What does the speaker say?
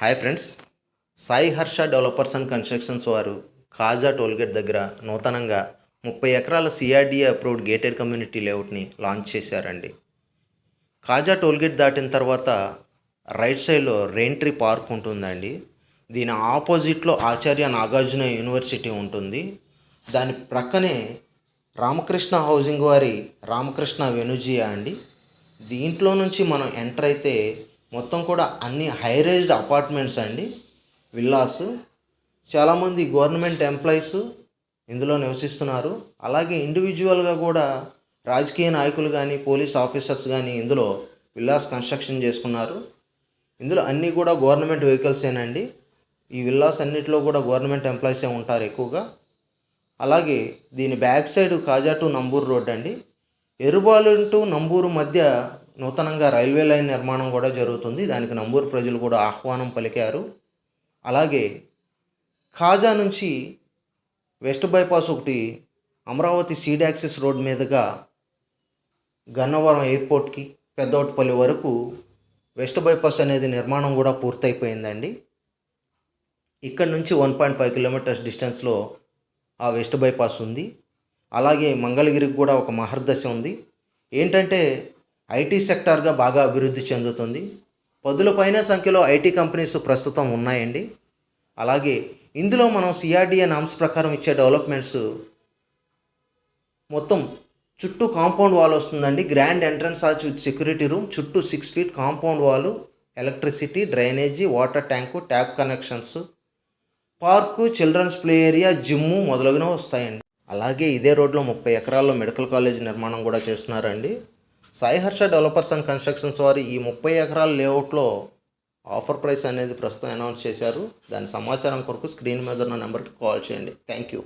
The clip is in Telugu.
Hi friends. Sai Harsha developers and constructions వారు కాజా టోల్గేట్ దగ్గర నూతనంగా ముప్పై ఎకరాల సిఆర్డీఏ అప్రూవ్డ్ గేటెడ్ కమ్యూనిటీ లేఅవుట్ని లాంచ్ చేశారండి. కాజా టోల్గేట్ దాటిన తర్వాత రైట్ సైడ్లో రెయింట్రీ పార్క్ ఉంటుందండి. దీని ఆపోజిట్లో ఆచార్య నాగార్జున యూనివర్సిటీ ఉంటుంది. దాని ప్రక్కనే రామకృష్ణ హౌసింగ్ వారి రామకృష్ణ వెనుజియా అండి. దీంట్లో నుంచి మనం ఎంటర్ అయితే మొత్తం కూడా అన్ని హైరేజ్డ్ అపార్ట్మెంట్స్ అండి. విల్లాస్ చాలామంది గవర్నమెంట్ ఎంప్లాయీస్ ఇందులో నివసిస్తున్నారు. అలాగే ఇండివిజువల్గా కూడా రాజకీయ నాయకులు కానీ పోలీస్ ఆఫీసర్స్ కానీ ఇందులో విల్లాస్ కన్స్ట్రక్షన్ చేసుకున్నారు. ఇందులో అన్నీ కూడా గవర్నమెంట్ వెహికల్సేనండి ఈ విల్లాస్ అన్నిటిలో కూడా గవర్నమెంట్ ఎంప్లాయీసే ఉంటారు ఎక్కువగా. అలాగే దీని back side Kaza to Namburu road అండి. ఎరుబాలు టు నంబూరు మధ్య నూతనంగా రైల్వే లైన్ నిర్మాణం కూడా జరుగుతుంది. దానికి నంబూరు ప్రజలు కూడా ఆహ్వానం పలికారు. అలాగే ఖాజా నుంచి వెస్ట్ బైపాస్ ఒకటి అమరావతి సీడ్ యాక్సిస్ రోడ్ మీదుగా గన్నవరం ఎయిర్పోర్ట్కి పెద్దవటిపల్లి వరకు వెస్ట్ బైపాస్ అనేది నిర్మాణం కూడా పూర్తయిపోయిందండి. ఇక్కడ నుంచి వన్ పాయింట్ ఫైవ్ కిలోమీటర్స్ డిస్టెన్స్లో ఆ వెస్ట్ బైపాస్ ఉంది. అలాగే మంగళగిరికి కూడా ఒక మహర్దశ ఉంది. ఏంటంటే ఐటీ సెక్టార్గా బాగా అభివృద్ధి చెందుతుంది. పదుల పైన సంఖ్యలో ఐటీ కంపెనీస్ ప్రస్తుతం ఉన్నాయండి. అలాగే ఇందులో మనం సిఆర్డిఏ నామ్స్ ప్రకారం ఇచ్చే డెవలప్మెంట్స్ మొత్తం చుట్టూ కాంపౌండ్ వాల్ వస్తుందండి. Grand entrance arch with security room. చుట్టూ six feet compound wall electricity drainage water tank tap connections park children's play area gym మొదలగునవి వస్తాయండి. అలాగే ఇదే రోడ్లో ముప్పై ఎకరాల్లో మెడికల్ కాలేజ్ నిర్మాణం కూడా చేస్తున్నారండి. సాయిహర్ష డెవలపర్స్ అండ్ కన్స్ట్రక్షన్స్ వారి ఈ ముప్పై ఎకరాల లేఅవుట్లో ఆఫర్ ప్రైస్ అనేది ప్రస్తుతం అనౌన్స్ చేశారు. దాని సమాచారం కొరకు స్క్రీన్ మీద ఉన్న నెంబర్కి కాల్ చేయండి. Thank you